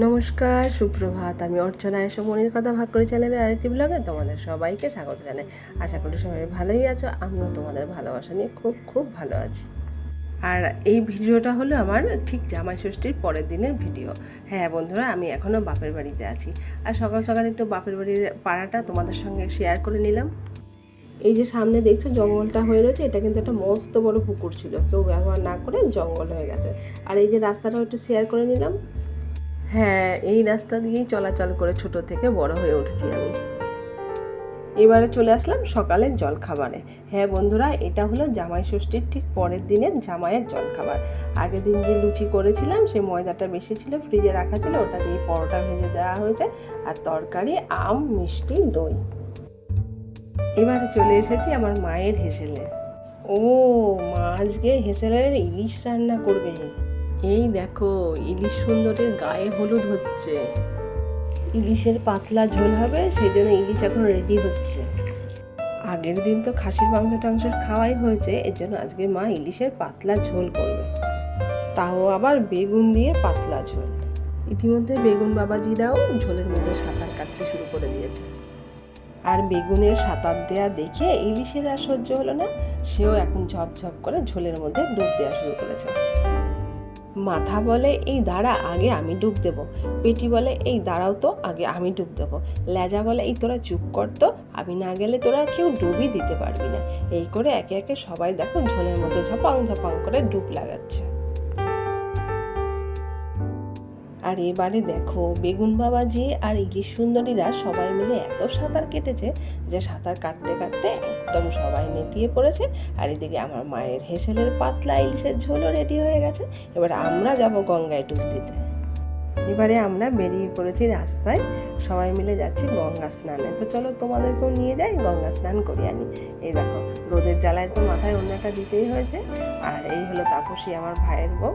নমস্কার, সুপ্রভাত। আমি অর্চনা এসব মনির কথা ভাগ করে চ্যানেলের আরেকটি ব্লগে তোমাদের সবাইকে স্বাগত জানাই। আশা করি সবাই ভালোই আছো, আমিও তোমাদের ভালোবাসা নিয়ে খুব খুব ভালো আছি। আর এই ভিডিওটা হলো আমার ঠিক জামাই ষষ্ঠীর পরের দিনের ভিডিও। হ্যাঁ বন্ধুরা, আমি এখনও বাপের বাড়িতে আছি। আর সকাল সকাল একটু বাপের বাড়ির পাড়াটা তোমাদের সঙ্গে শেয়ার করে নিলাম। এই যে সামনে দেখছ, জঙ্গলটা হয়ে রয়েছে, এটা কিন্তু একটা মস্ত বড় পুকুর ছিল। কেউ ব্যবহার না করে জঙ্গল হয়ে গেছে। আর এই যে রাস্তাটাও একটু শেয়ার করে নিলাম। হ্যাঁ এই রাস্তা দিয়েই চলাচল করে ছোট থেকে বড় হয়ে উঠেছি আমি। এবারে চলে আসলাম সকালের জলখাবারে। হ্যাঁ বন্ধুরা, এটা হলো জামাই ষষ্ঠীর ঠিক পরের দিনের জামাইয়ের জলখাবার। আগের দিন যে লুচি করেছিলাম, সেই ময়দাটা বেশি ছিল, ফ্রিজে রাখা ছিল, ওটা দিয়ে পরোটা ভেজে দেওয়া হয়েছে, আর তরকারি, আম, মিষ্টি, দই। এবারে চলে এসেছি আমার মায়ের হেসেলে। ও, মা আজকে হেসেলের ইলিশ রান্না করবে। এই দেখো, ইলিশ সুন্দরের গায়ে হলুদ হচ্ছে। ইলিশের পাতলা ঝোল হবে সেই জন্য ইলিশ এখন রেডি হচ্ছে। আগের দিন তো খাসির মাংস টাংস খাওয়াই হয়েছে, এর জন্য আজকে মা ইলিশের পাতলা ঝোল করবে। তাও আবার বেগুন দিয়ে পাতলা ঝোল। ইতিমধ্যে বেগুন বাবাজিরাও ঝোলের মধ্যে সাঁতার কাটতে শুরু করে দিয়েছে। আর বেগুনের সাঁতার দেয়া দেখে ইলিশের আর সহ্য হলো না, সেও এখন ঝপঝপ করে ঝোলের মধ্যে ডুব দেওয়া শুরু করেছে। মাথা বলে, এই দাঁড়া, আগে আমি ডুব দেব। পেটি বলে, এই দাঁড়াও তো, আগে আমি ডুব দেবো। লেজা বলে, এই তোরা চুপ কর তো, আমি না গেলে তোরা কেউ ডুবই দিতে পারবি না। এই করে একে একে সবাই দেখো ঝোলের মধ্যে ঝপাং ঝপাং করে ডুব লাগাচ্ছে। আর এবারে দেখো, বেগুন বাবাজি আর ইলিশ সুন্দরীরা সবাই মিলে এত সাঁতার কেটেছে যে সাঁতার কাটতে কাটতে একদম সবাই নেতিয়ে পড়েছে আর এদিকে আমার মায়ের হেসেলের পাতলা ইলিশের ঝোলও রেডি হয়ে গেছে। এবার আমরা যাব গঙ্গায় ডুব দিতে। এবারে আমরা বেরিয়ে পড়েছি রাস্তায়। সবাই মিলে যাচ্ছি গঙ্গা স্নানে। তো চলো তোমাদেরকেও নিয়ে যাই, গঙ্গা স্নান করি আনি। এই দেখো, রোদের জ্বালায় তো মাথায় অন্যটা দিতেই হয়েছে। আর এই হলো তাপসী আমার ভাইয়ের বউ।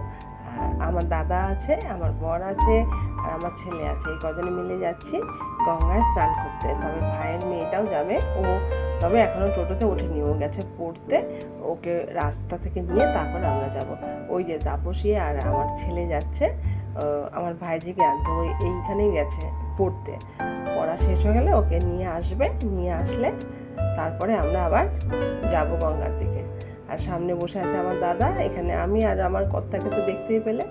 আমার দাদা আছে, আমার বর আছে, আর আমার ছেলে আছে। এই কজনে মিলে যাচ্ছি গঙ্গায় স্নান করতে। তবে ভাইয়ের মেয়েটাও যাবে। ও তবে এখনও টোটোতে ওঠেনি। ও গেছে পড়তে। ওকে রাস্তা থেকে নিয়ে তারপর আমরা যাব। ওই যে তাপসী আর আমার ছেলে যাচ্ছে। আমার ভাইজিকে আনতে। ওই এইখানেই গেছে পড়তে। পড়া শেষ হয়ে গেলে ওকে নিয়ে আসবে। নিয়ে আসলে তারপরে আমরা আবার যাব গঙ্গার দিকে। আর সামনে বসে আছে আমার দাদা, এখানে আমি আর আমার কর্তাকে তো দেখতেই পেলে।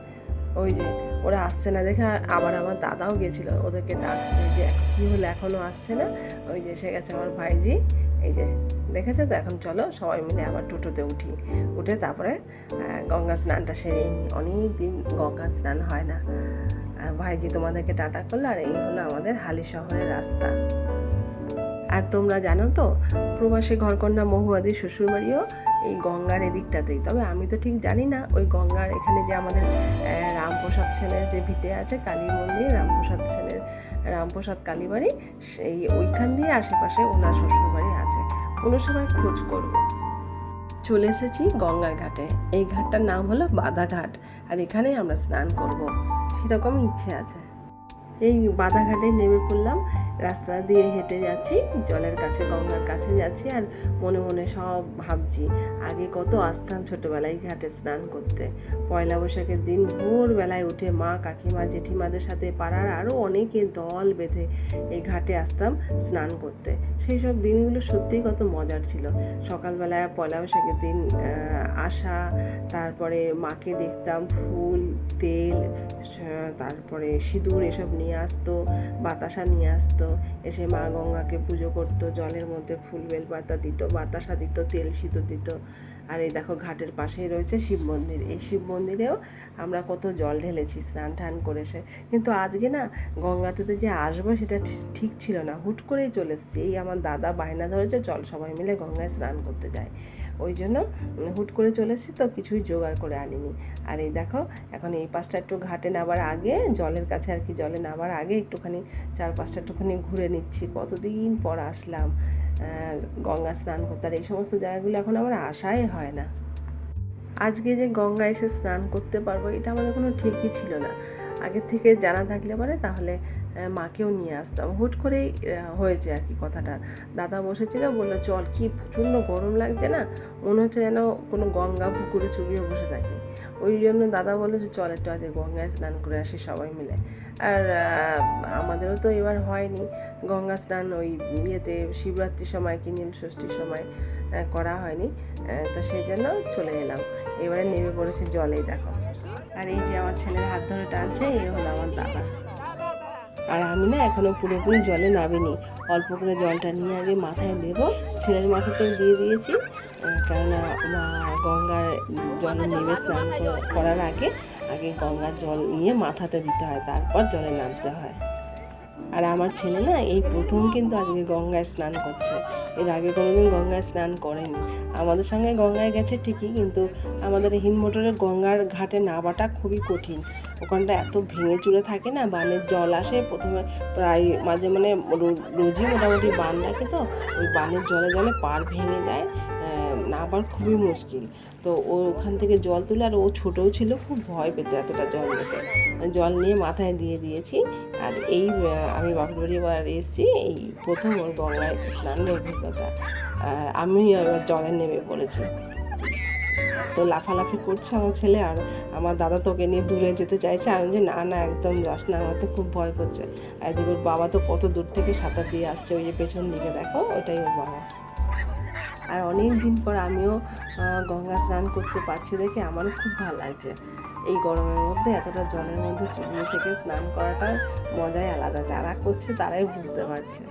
ওই যে, ওরা আসছে না দেখে আবার আমার দাদাও গেছিল, ওদেরকে ডাকতে যে কী হলো? এখনও আসছে না? ওই যে এসে গেছে আমার ভাইজি। এই যে, দেখেছে তো? এখন চলো সবাই মিলে আবার টোটোতে উঠি। উঠে তারপরে গঙ্গা স্নানটা সেরে নিই অনেক দিন গঙ্গা স্নান হয় না। আর ভাইজি তোমাদেরকে টাটা করল আর এই হলো আমাদের হালি শহরের রাস্তা। আর তোমরা জানো তো, প্রবাসী ঘরকন্যা মহুয়াদির শ্বশুরবাড়িও এই গঙ্গার এদিকটাতেই। তবে আমি তো ঠিক জানি না, ওই গঙ্গার এখানে যে আমাদের রামপ্রসাদ সেনের যে ভিটে আছে কালী মন্দির, রামপ্রসাদ সেনের, রামপ্রসাদ কালীবাড়ি, সেই ওইখান দিয়ে আশেপাশে ওনার শ্বশুরবাড়ি আছে। কোনো সময় খোঁজ করব। চলে এসেছি গঙ্গার ঘাটে। এই ঘাটটার নাম হলো বাধাঘাট। আর এখানেই আমরা স্নান করব। সেরকমই ইচ্ছে আছে। এই বাধাঘাটে নেমে পড়লাম। রাস্তা দিয়ে হেঁটে যাচ্ছি, জলের কাছে, গঙ্গার কাছে যাচ্ছি আর মনে মনে সব ভাবছি, আগে কত আসতাম ছোটোবেলায় ঘাটে স্নান করতে। পয়লা বৈশাখের দিন ভোরবেলায় উঠে মা, কাকিমা, জেঠিমাদের সাথে পাড়ার আরও অনেকে দল বেঁধে এই ঘাটে আসতাম স্নান করতে। সেই সব দিনগুলো সত্যিই কত মজার ছিল। সকালবেলায় পয়লা বৈশাখের দিন আসা, তারপরে মাকে দেখতাম ফুল, তেল তারপরে সিঁদুর এসব নিয়ে আসতো, বাতাসা নিয়ে আসতো। এসে মা গঙ্গাকে পুজো করতো, জলের মধ্যে ফুল বেলপাতা দিত, বাতাসা দিত, তেল সিঁদুর দিত। আর এই দেখো ঘাটের পাশেই রয়েছে শিব মন্দির। এই শিব মন্দিরেও আমরা কত জল ঢেলেছি, স্নান টান করে এসে। কিন্তু আজকে না গঙ্গাতে যে আসব সেটা ঠিক ছিল না। হুট করেই চলে এসেছি। এই আমার দাদা বায়না ধরেছে, চল সবাই মিলে গঙ্গায় স্নান করতে যায় ওই জন্য হুট করে চলে এসেছি, তো কিছুই জোগাড় করে আনিনি। আর এই দেখো, এখন এই পাশটা একটু ঘাটে নামার আগে, জলের কাছে আর কি জলে নামার আগে একটুখানি চার পাঁচটা একটুখানি ঘুরে নিচ্ছি। কতদিন পর আসলাম গঙ্গা স্নান করতে। আর এই সমস্ত জায়গাগুলো এখন আমার আশাই হয় না। আজকে যে গঙ্গা এসে স্নান করতে পারব, এটা আমাদের কোনো ঠিকই ছিল না। আগের থেকে জানা থাকলে পরে, তাহলে মাকেও নিয়ে আসতাম। হুট করেই হয়েছে আর কি কথাটা। দাদা বসেছিল, বলল, চল, কি প্রচণ্ড গরম লাগছে না? মনে হচ্ছে যেন কোনো গঙ্গা পুকুরে চুবিয়ে বসে থাকি। ওই জন্য দাদা বলল যে, চল, একটু আজকে গঙ্গায় স্নান করে আসি সবাই মিলে। আর আমাদেরও তো এবার হয়নি। গঙ্গা স্নান ওই ইয়েতে, শিবরাত্রির সময় কি নীল ষষ্ঠীর সময় করা হয়নি। তো সেই জন্য চলে এলাম। এবারে নেমে পড়েছে জলেই, দেখো। আর এই যে আমার ছেলের হাত ধরে টানছে এই হলো আমার দাদা। আর আমি না এখনও পুরোপুরি জলে নামিনি। অল্প করে জলটা নিয়ে আগে মাথায় দেব ছেলের মাথাতে দিয়ে দিয়েছি। কেননা মা গঙ্গার জলে নেমে স্নান করার আগে আগে গঙ্গার জল নিয়ে মাথাতে দিতে হয় তারপর জলে নামতে হয়। আর আমার ছেলে না, এই প্রথম কিন্তু আজকে গঙ্গায় স্নান করছে। এর আগে কোনোদিন গঙ্গায় স্নান করেনি। আমাদের সঙ্গে গঙ্গায় গেছে ঠিকই, কিন্তু আমাদের হিন্দ মোটরের গঙ্গার ঘাটে নামাটা খুবই কঠিন। ওখানটা এত ভেঙে চুরে থাকে না, বানের জল আসে, প্রথমে প্রায় মাঝে মানে রোজই মোটামুটি বান ডাকে তো, ওই বানের জলে জলে পার ভেঙে যায় নামার খুবই মুশকিল। তো ও ওখান থেকে জল তুলে, আর ও ছোটও ছিল, খুব ভয় পেত এতটা জল নিতে জল নিয়ে মাথায় দিয়ে দিয়েছি, আর এই আমি বাপের বাড়ি এবার এসেছি, এই প্রথম ওর গঙ্গায় স্নানের অভিজ্ঞতা। আর আমি জলে নেমে পড়েছি। তো লাফালাফি করছে আমার ছেলে, আর আমার দাদা তোকে নিয়ে দূরে যেতে চাইছে আমি যে না না, একদম যাস না, আমার তো খুব ভয় করছে। আর এদিকে ওর বাবা তো কত দূর থেকে সাঁতার দিয়ে আসছে, ওই যে পেছন দিকে দেখো, ওটাই ওর বাবা। আর অনেক দিন পর আমিও গঙ্গা স্নান করতে পারছি দেখে আমারও খুব ভালো লাগছে। এই গরমের মধ্যে এতটা জলের মধ্যে চুবিয়ে থেকে স্নান করাটার মজাই আলাদা, যারা করছে তারাই বুঝতে পারছে।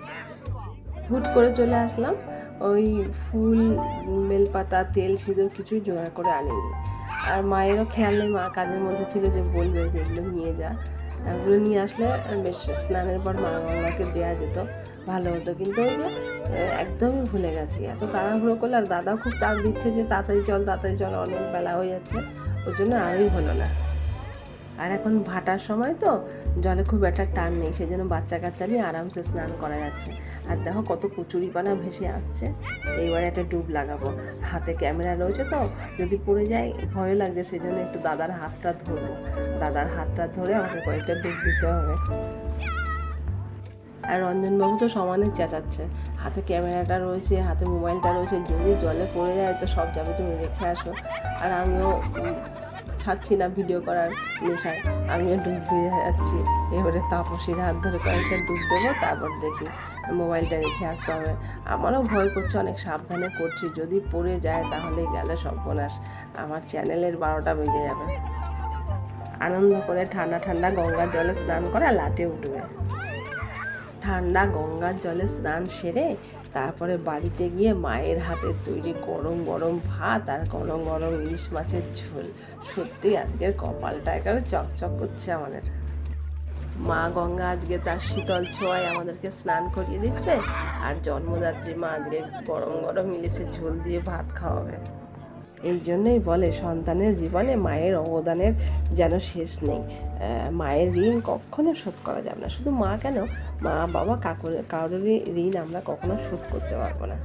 হুট করে চলে আসলাম, ওই ফুল, বেলপাতা, তেল, সিঁদুর কিছুই জোগাড় করে আনিনি। আর মায়েরও খেয়াল নেই, মা কাজের মধ্যে ছিল যে বলবে যে এগুলো নিয়ে যা। এগুলো নিয়ে আসলে বেশ স্নানের পর মা গঙ্গাকে দেওয়া যেত। ভালো হতো। কিন্তু ওই যে একদমই ভুলে গেছি। এত তাড়াহুড়ো করলে আর দাদা খুব তাড় দিচ্ছে যে, তাড়াতাড়ি চল তাড়াতাড়ি চল, অনেক বেলা হয়ে যাচ্ছে। ওই জন্য আরই হলো না। আর এখন ভাটার সময় তো, জলে খুব একটা টান নেই। সেই জন্য বাচ্চা কাচ্চা নিয়ে আরামসে স্নান করা যাচ্ছে। আর দেখো কত কচুরিপানা ভেসে আসছে। এইবারে একটা ডুব লাগাবো। হাতে ক্যামেরা রয়েছে তো, যদি পড়ে যায় ভয় লাগছে। সেই জন্য একটু দাদার হাতটা ধরবো। দাদার হাতটা ধরে আমাকে কয়েকটা ডুব দিতে হবে। আর রঞ্জনবাবু তো সমানে চেঁচাচ্ছে। হাতে ক্যামেরাটা রয়েছে, হাতে মোবাইলটা রয়েছে, যদি জলে পড়ে যায় তো সব যাবে তুমি রেখে আসো। আর আমিও ছাড়ছি না ভিডিও করার নেশায়। আমিও ডুব দিয়ে যাচ্ছি। এবারে তাপসীর হাত ধরে কয়েকটা ডুব দেবো, তারপর দেখি মোবাইলটা রেখে আসতে হবে। আমারও ভয় করছে, অনেক সাবধানে করছি। যদি পড়ে যায় তাহলে গেলে সর্বনাশ। আমার চ্যানেলের বারোটা বেজে যাবে। আনন্দ করে ঠান্ডা ঠান্ডা গঙ্গার জলে স্নান করা লাটে উঠবে। ঠান্ডা গঙ্গার জলে স্নান সেরে তারপরে বাড়িতে গিয়ে মায়ের হাতে তৈরি গরম গরম ভাত আর গরম গরম ইলিশ মাছের ঝোল। সত্যি আজকের কপালটা একেবারে চকচক করছে আমাদের। মা গঙ্গা আজকে তার শীতল ছোঁয়ায় আমাদেরকে স্নান করিয়ে দিচ্ছে আর জন্মদাত্রী মা আজকে গরম গরম ইলিশের ঝোল দিয়ে ভাত খাওয়াবে। এই জন্যই বলে, সন্তানের জীবনে মায়ের অবদানের যেন শেষ নেই। মায়ের ঋণ কখনো শোধ করা যাবে না। শুধু মা কেন? মা, বাবা, কাকুর, কারোরই ঋণ আমরা কখনো শোধ করতে পারব না।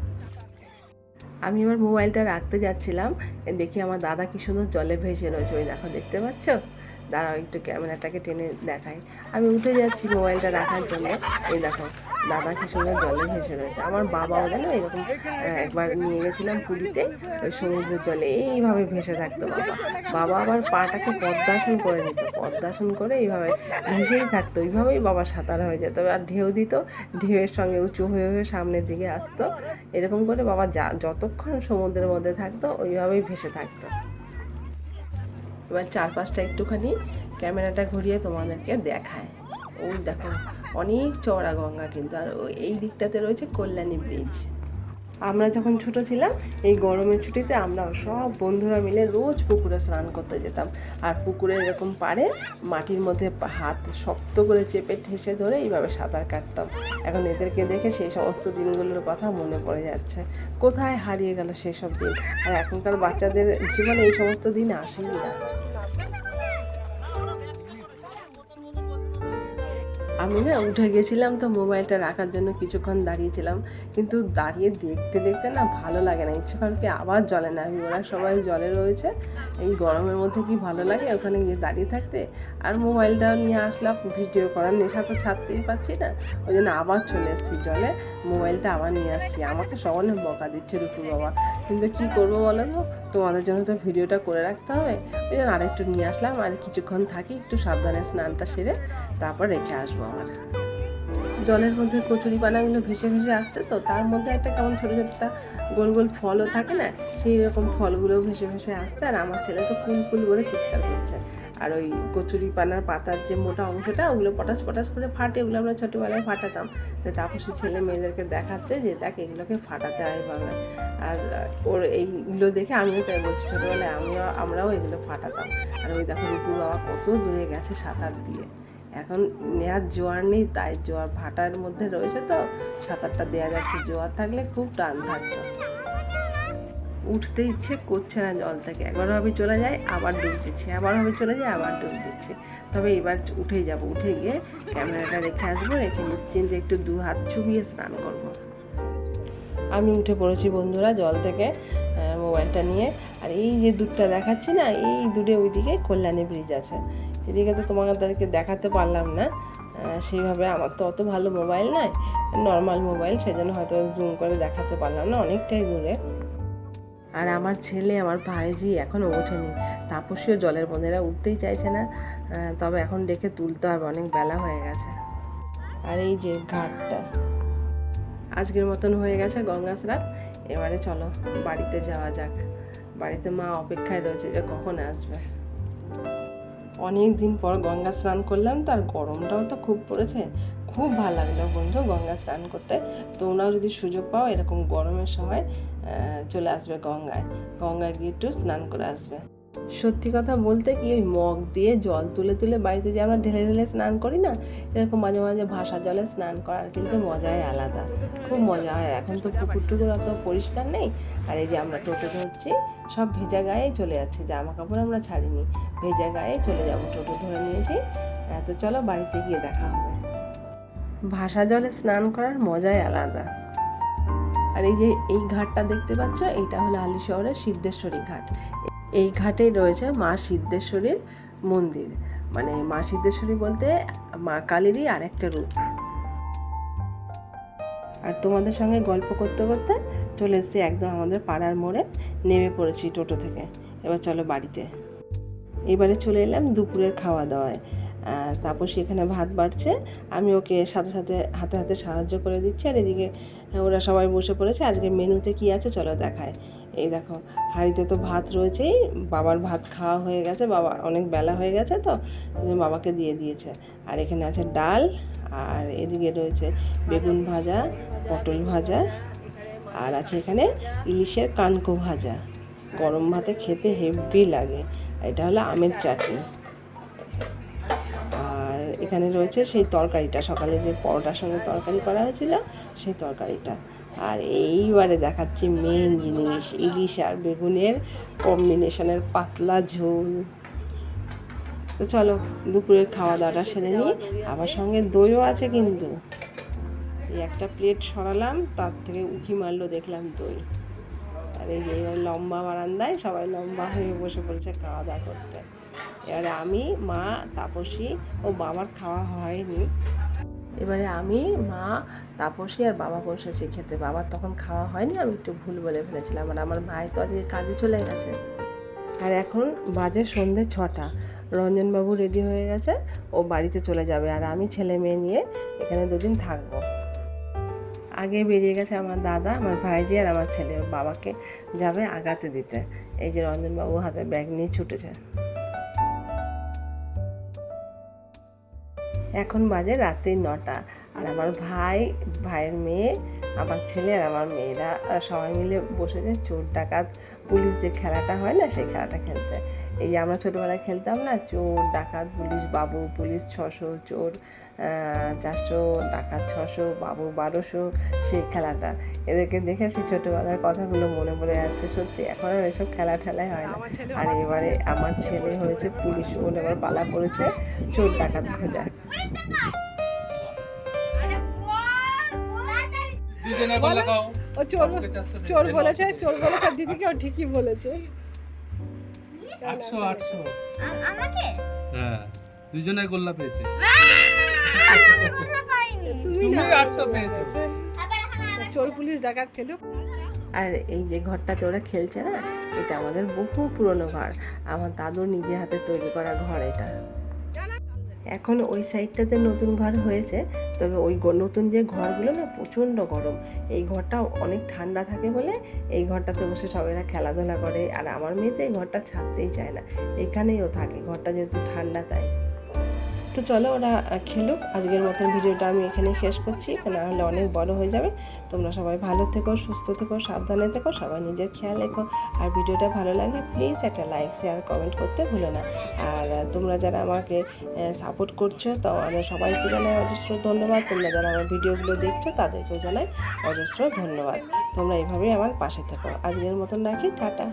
আমি আমার মোবাইলটা রাখতে যাচ্ছিলাম। দেখি আমার দাদা কি সুন্দর জলে ভেসে রয়েছে। ওই দেখো, দেখতে পাচ্ছ? দাঁড়াও, একটু ক্যামেরাটাকে টেনে দেখাই। আমি উঠে যাচ্ছি মোবাইলটা রাখার জন্য। এই দেখো, দাদা কি সুন্দর জলে ভেসে রয়েছে। আমার বাবাও জানো এরকম একবার নিয়ে গেছিলাম পুরীতে, ওই সমুদ্রের জলে, এইভাবে ভেসে থাকতো বাবা। বাবা আবার পাটাকে পদ্মাসন করে নিত, পদ্মাসন করে এইভাবে ভেসেই থাকতো। ওইভাবেই বাবা সাঁতার হয়ে যেত। আর ঢেউ দিত, ঢেউয়ের সঙ্গে উঁচু হয়ে হয়ে সামনের দিকে আসতো। এরকম করে বাবা যা, যতক্ষণ সমুদ্রের মধ্যে থাকতো, ওইভাবেই ভেসে থাকতো। এবার চারপাশটা একটুখানি ক্যামেরাটা ঘুরিয়ে তোমাদেরকে দেখায়। ওই দেখো, অনেক চওড়া গঙ্গা কিন্তু, আর এই দিকটাতে রয়েছে কল্যাণী ব্রিজ। আমরা যখন ছোট ছিলাম, এই গরমের ছুটিতে আমরা সব বন্ধুরা মিলে রোজ পুকুরে স্নান করতে যেতাম। আর পুকুরে এরকম পাড়ে মাটির মধ্যে হাত শক্ত করে চেপে ঠেসে ধরে এইভাবে সাঁতার কাটতাম। এখন এদেরকে দেখে সেই সমস্ত দিনগুলোর কথা মনে পড়ে যাচ্ছে। কোথায় হারিয়ে গেল সেই সব দিন? আর এখনকার বাচ্চাদের জীবনে এই সমস্ত দিন আসেই না। আমি না উঠে গেছিলাম তো মোবাইলটা রাখার জন্য কিছুক্ষণ দাঁড়িয়েছিলাম। কিন্তু দাঁড়িয়ে দেখতে দেখতে না ভালো লাগে না। ইচ্ছেক্ষণ কি আবার জলে না আমি ওরা সবাই জলে রয়েছে। এই গরমের মধ্যে কি ভালো লাগে ওখানে গিয়ে দাঁড়িয়ে থাকতে? আর মোবাইলটাও নিয়ে আসলাম, ভিডিও করার নেশা তো ছাড়তেই পারছি না। ওই জন্য আবার চলে এসেছি জলে। মোবাইলটা আবার নিয়ে আসছি। আমাকে সবাই বকা দিচ্ছে রুকু বাবা। কিন্তু কি করব বলো তো? তোমাদের জন্য তো ভিডিওটা করে রাখতে হবে। ওই জন্য আরেকটু নিয়ে আসলাম। আর কিছুক্ষণ থাকি, একটু সাবধানে স্নানটা সেরে তারপর রেখে আসব জলের মধ্যে কচুরি পানাগুলো ভেসে ভেসে আসছে তো, তার মধ্যে একটা কেমন ছোটো ছোটোটা গোল গোল ফলও থাকে না, সেই রকম ফলগুলো ভেসে ভেসে আসছে, আর আমার ছেলে তো কুল কুল করে চিৎকার করছে। আর ওই কচুরি পানার পাতার যে মোটা অংশটা, ওগুলো পটাশ পটাশ করে ফাটে, ওগুলো আমরা ছোটোবেলায় ফাটাতাম। তো তাপসী ছেলে মেয়েদেরকে দেখাচ্ছে যে, দেখ, এগুলোকে ফাটাতে হয় এভাবে আর ওর এইগুলো দেখে আমিও তাই বলছি, ছোটোবেলায় আমরা আমরাও এগুলো ফাটাতাম। আর ওই দেখো রুপুর বাবা কত দূরে গেছে সাঁতার দিয়ে। এখন নেওয়ার জোয়ার নেই, তাই জোয়ার ভাটার মধ্যে রয়েছে তো, সাঁতারটা দেওয়া যাচ্ছে। জোয়ার থাকলে খুব টান থাকতো। উঠতে ইচ্ছে করছে না জল থেকে। একবার ভাবে চলে যায় আবার ডুব দিচ্ছে। আবার ভাবে চলে যায় আবার ডুব দিচ্ছে। তবে এবার উঠে যাব। উঠে গিয়ে ক্যামেরাটা রেখে আসব, রেখে নিশ্চিন্তে একটু দু হাত চুবিয়ে স্নান করব। আমি উঠে পড়েছি বন্ধুরা জল থেকে মোবাইলটা নিয়ে। আর এই যে দুধটা দেখাচ্ছি না, এই দূরে ওইদিকে কল্যাণী ব্রিজ আছে। এদিকে তো তোমাদেরকে দেখাতে পারলাম না। সেইভাবে আমার তো অত ভালো মোবাইল নয় নর্মাল মোবাইল সেজন্য হয়তো জুম করে দেখাতে পারলাম না অনেকটাই দূরে। আর আমার ছেলে আমার ভাইজি এখনও ওঠেনি। তাপসীয় জলের বন্ধেরা উঠতেই চাইছে না। তবে এখন ডেকে তুলতে হবে অনেক বেলা হয়ে গেছে। আর এই যে ঘাটটা। আজকের মতন হয়ে গেছে গঙ্গা স্নান। এবারে চলো বাড়িতে যাওয়া যাক। বাড়িতে মা অপেক্ষায় রয়েছে যে কখন আসবে। অনেক দিন পর গঙ্গা স্নান করলাম, তার গরমটাও তো খুব পড়েছে। খুব ভালো লাগল বন্ধু গঙ্গা স্নান করতে। তোমরাও যদি সুযোগ পাও এরকম গরমের সময় চলে আসবে গঙ্গায়। গঙ্গায় গিয়ে একটু স্নান করে আসবে। সত্যি কথা বলতে কি ওই মগ দিয়ে জল তুলে তুলে বাড়িতে যে আমরা ঢেলে ঢেলে স্নান করি না, এরকম মাঝে মাঝে ভাসা জলে স্নান করার কিন্তু মজাই আলাদা। খুব মজা হয়। এখন তো পুকুর টুকুর অত পরিষ্কার নেই। আর এই যে আমরা টোটো ধরছি, সব ভেজা গায়েই চলে যাচ্ছে। জামা কাপড় আমরা ছাড়িনি। ভেজা গায়ে চলে যাব। টোটো ধরে নিয়েছি। তো চলো বাড়িতে গিয়ে দেখা হবে। ভাসা জলে স্নান করার মজাই আলাদা। আর এই যে এই ঘাটটা দেখতে পাচ্ছ এটা হলো আলি শহরের সিদ্ধেশ্বরী ঘাট। এই ঘাটেই রয়েছে মা সিদ্ধেশ্বরীর মন্দির। মানে মা সিদ্ধেশ্বরী বলতে মা কালীরই আরেকটা রূপ। আর তোমাদের সঙ্গে গল্প করতে করতে চলে এসেছি একদম আমাদের পাড়ার মোড়ে, নেমে পড়েছি টোটো থেকে। এবার চলো বাড়িতে। এবারে চলে এলাম দুপুরের খাওয়া দাওয়ায়। তারপর সেখানে ভাত বাড়ছে, আমি ওকে সাথে সাথে, হাতে হাতে সাহায্য করে দিচ্ছি। আর এদিকে ওরা সবাই বসে পড়েছে। আজকে মেনুতে কি আছে চলো দেখায়। এই দেখো, হাঁড়িতে তো ভাত রয়েছেই, বাবার ভাত খাওয়া হয়ে গেছে, বাবা অনেক বেলা হয়ে গেছে তো বাবাকে দিয়ে দিয়েছে। আর এখানে আছে ডাল, আর এদিকে রয়েছে বেগুন ভাজা, পটল ভাজা, আর আছে এখানে ইলিশের কানকো ভাজা। গরম ভাতে খেতে হেভি লাগে এটা হলো আমের চাটনি। আর এখানে রয়েছে সেই তরকারিটা, সকালে যে পরোটার সঙ্গে তরকারি করা হয়েছিল, সেই তরকারিটা। আর এইবারে দেখাচ্ছি মেন জিনিস, ইলিশ আর বেগুনের কম্বিনেশনের পাতলা ঝোল। তো চলো, দুপুরের খাওয়া দাওয়াটা সেরে নিই। আবার সঙ্গে দইও আছে কিন্তু। এই একটা প্লেট সরালাম, তার থেকে উঁকি মারলো, দেখলাম দই। আর এই যে এবার লম্বা বারান্দায় সবাই লম্বা হয়ে বসে পড়েছে খাওয়া দাওয়া করতে। এবারে আমি, মা, তাপসী ও বাবার খাওয়া হয়নি। এবারে আমি, মা, তাপসী আর বাবা বসেছি খেতে। বাবার তখন খাওয়া হয়নি, আমি একটু ভুল বলে ফেলেছিলাম। আর আমার ভাই তো আজকে কাজে চলে গেছে। আর এখন বাজে সন্ধে ছটা। রঞ্জনবাবু রেডি হয়ে গেছে, ও বাড়িতে চলে যাবে। আর আমি ছেলে মেয়ে নিয়ে এখানে দুদিন থাকব। আগে বেরিয়ে গেছে আমার দাদা, আমার ভাইজি আর আমার ছেলে। বাবাকে যাবে আগাতে দিতে। এই যে রঞ্জনবাবু হাতে ব্যাগ নিয়ে ছুটেছে। এখন বাজে রাত্রি নটা। আর আমার ভাই, ভাইয়ের মেয়ে, আমার ছেলে আর আমার মেয়েরা সবাই মিলে বসেছে চোর ডাকাত পুলিশ যে খেলাটা হয় না, সেই খেলাটা খেলতে। এই যে আমরা ছোটোবেলায় খেলতাম না চোর ডাকাত পুলিশ বাবু পুলিশ ছশো চোর চারশো ডাকাত ছশো বাবু বারোশো সেই খেলাটা। এদেরকে দেখে সেই ছোটোবেলার কথাগুলো মনে পড়ে যাচ্ছে সত্যি। এখন আর এসব খেলা ঠেলাই হয় না। আর এবারে আমার ছেলে হয়েছে পুলিশ ওর এবার পালা পড়েছে চোর ডাকাত খোঁজা ও চোর চোর বলেছে চোর বলেছে দিদিকে ও ঠিকই বলেছে। আটশো আটশো। আমাকে? হ্যাঁ দুজনে গোল্লা পেয়েছে। তুমি আটশো পেয়েছ। চোর পুলিশ ডাকাত খেলো আর এই যে ঘরটাতে ওরা খেলছে না এটা আমাদের বহু পুরনো ঘর। আমার দাদুর নিজে হাতে তৈরি করা ঘর এটা। এখন ওই সাইডটাতে নতুন ঘর হয়েছে, তবে ওই নতুন যে ঘরগুলো না প্রচণ্ড গরম। এই ঘরটা অনেক ঠান্ডা থাকে বলে এই ঘরটাতে বসে সবাইরা খেলাধুলা করে। আর আমার মেয়ে তো এই ঘরটা ছাড়তেই চায় না। এখানেই ও থাকে। ঘরটা যেহেতু ঠান্ডা তাই। তো চলো ওরা খেলুক। আজকের মতন ভিডিওটা আমি এখানেই শেষ করছি। না হলে অনেক বড় হয়ে যাবে। তোমরা সবাই ভালো থেকো, সুস্থ থেকো, সাবধানে থেকো, সবাই নিজের খেয়াল রেখো। আর ভিডিওটা ভালো লাগলে প্লিজ একটা লাইক শেয়ার কমেন্ট করতে ভুলো না। আর তোমরা যারা আমাকে সাপোর্ট করছ, তো আমাদের সবাইকে জানাই অজস্র ধন্যবাদ। তোমরা যারা আমার ভিডিওগুলো দেখছ, তাদেরকেও জানাই অজস্র ধন্যবাদ। তোমরা এভাবেই আমার পাশে থেকো। আজকের মতন রাখি, টাটা।